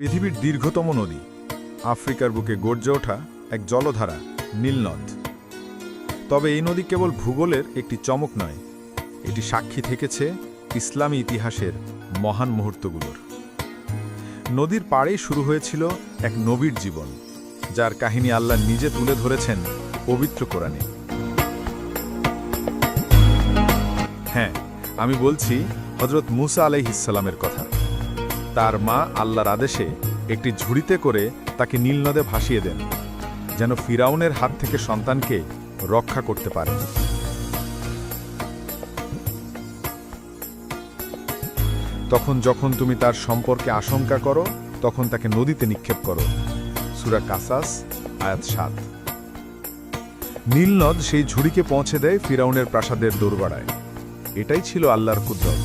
পৃথিবীর দীর্ঘতম নদী। আফ্রিকার বুকে গর্জে ওঠা এক জলধারা, নীলনদ। তবে এই নদী কেবল ভূগোলের একটি চমক নয়, এটি সাক্ষী থেকেছে ইসলামী ইতিহাসের মহান মুহূর্তগুলোর। নদীর পাড়েই শুরু হয়েছিল এক নবীর জীবন, যার কাহিনী আল্লাহ নিজে তুলে ধরেছেন পবিত্র কোরআনে। হ্যাঁ আমি বলছি হজরত মুসা আলাইহিসালামের কথা। তার মা আল্লাহর আদেশে একটি ঝুড়িতে করে তাকে নীলনদে ভাসিয়ে দেন, যেন ফিরাউনের হাত থেকে সন্তানকে রক্ষা করতে পারে। তখন যখন তুমি তার সম্পর্কে আশঙ্কা করো, তখন তাকে নদীতে নিক্ষেপ করো। সুরা কাসাস, আয়াত সাত। নীলনদ সেই ঝুড়িকে পৌঁছে দেয় ফিরাউনের প্রাসাদের দোরগড়ায়। এটাই ছিল আল্লাহর কুদ্রত।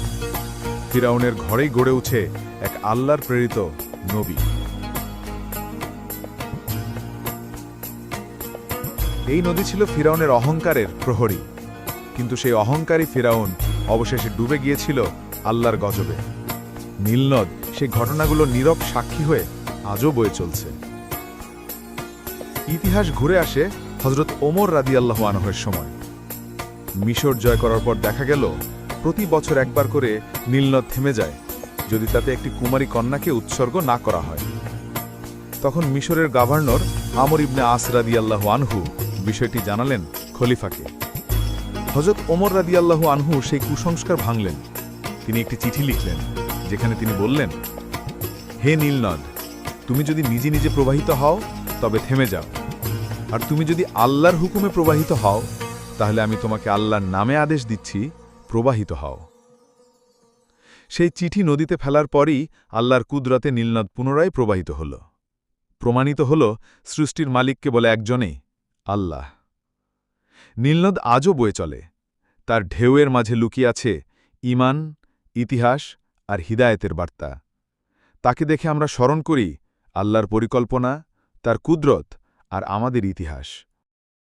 ফিরাউনের ঘরেই গড়ে উঠে এক আল্লাহর প্রেরিত নবী। এই নদী ছিল ফিরাউনের অহংকারের প্রহরী। কিন্তু সেই অহংকারী ফিরাউন অবশেষে ডুবে গিয়েছিল আল্লাহর গজবে। নীলনদ সেই ঘটনাগুলো নীরব সাক্ষী হয়ে আজও বয়ে চলছে। ইতিহাস ঘুরে আসে হজরত ওমর রাদি আল্লাহ আনহের সময়। মিশর জয় করার পর দেখা গেল, প্রতি বছর একবার করে নীলনদ থেমে যায় যদি তাতে একটি কুমারী কন্যাকে উৎসর্গ না করা হয়। তখন মিশরের গভর্নর আমর ইবনে আসরাদি আল্লাহ আনহু বিষয়টি জানালেন খলিফাকে। হজরত ওমর রাদি আল্লাহ আনহু সেই কুসংস্কার ভাঙলেন। তিনি একটি চিঠি লিখলেন, যেখানে তিনি বললেন, হে নীলনদ, তুমি যদি নিজে নিজে প্রবাহিত হও, তবে থেমে যাও। আর তুমি যদি আল্লাহর হুকুমে প্রবাহিত হও, তাহলে আমি তোমাকে আল্লাহর নামে আদেশ দিচ্ছি, প্রবাহিত হও। সেই চিঠি নদীতে ফেলার পরই আল্লাহর কুদরতে নীলনদ পুনরায় প্রবাহিত হল। প্রমাণিত হল, সৃষ্টির মালিককে বলে একজনেই আল্লাহ। নীলনদ আজও বয়ে চলে। তার ঢেউয়ের মাঝে লুকিয়ে আছে ইমান ইতিহাস আর হিদায়েতের বার্তা। তাকে দেখে আমরা স্মরণ করি আল্লাহর পরিকল্পনা, তার কুদরত আর আমাদের ইতিহাস।